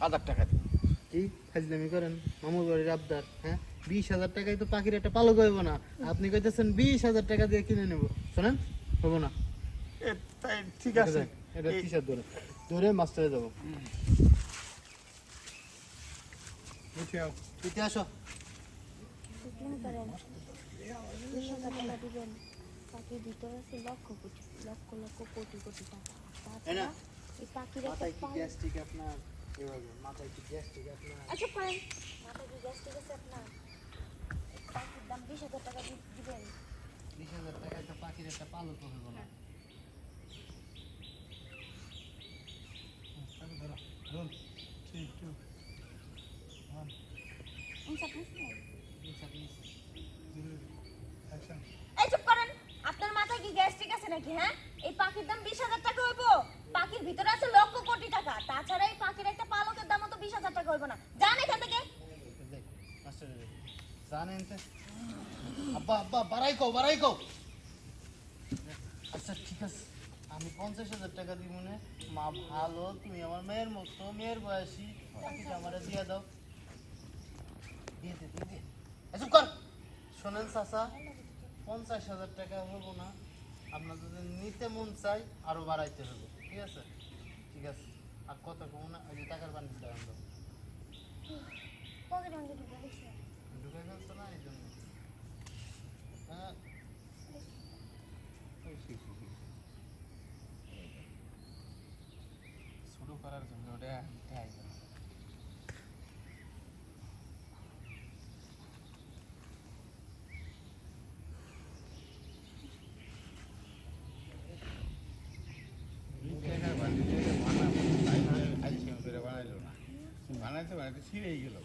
হাজার টাকা দিন কি ফাজলামি করেন মামুর বাড়ির আবদার হ্যাঁ? বিশ হাজার টাকায় তো পাখির একটা পালক হইব না। আপনি কইতেছেন বিশ হাজার টাকা দিয়ে কিনে নেব। শোনেন হব না। ঠিক আছে। এটা এই- ধরে। ধরে মাস্টারে যাব উঠে আসো পাখির ভিতরে আছে লক্ষ কোটি লক্ষ লক্ষ কোটি কোটি টাকা এই পাখির একটা মাথায় কি গ্যাস্ট্রিক গ্যাস্ট্রিক গ্যাস আপনার আপনার মাথায় কি গ্যাস আছে নাকি হ্যাঁ? এই পাখির দাম বিশ হাজার টাকা হইব। পাখির ভিতরে আছে লক্ষ কোটি টাকা। তাছাড়া এই পাখির একটা পালকের দামও তো বিশ হাজার টাকা হইব না জান এখান থেকে দেখ মাস্টারে দেখ জানেন আব্বা আব্বা বাড়াই কও বাড়াই কও আচ্ছা ঠিক আছে আমি পঞ্চাশ হাজার টাকা দিব মনে মা ভালো তুমি আমার মেয়ের মতো মেয়ের বয়সী পাখিটা আমার দিয়ে দাও দিয়ে দে দিয়ে দে কর শোনেন চাচা পঞ্চাশ হাজার টাকা হব না আপনার যদি নিতে মন চাই আরও বাড়াইতে হবে ঠিক আছে ঠিক আছে আর কত কমো না ওই যে টাকার বান্ডিলটা আনব করার জন্য ওটা দেয় বানাইতে বানাইতে গেল।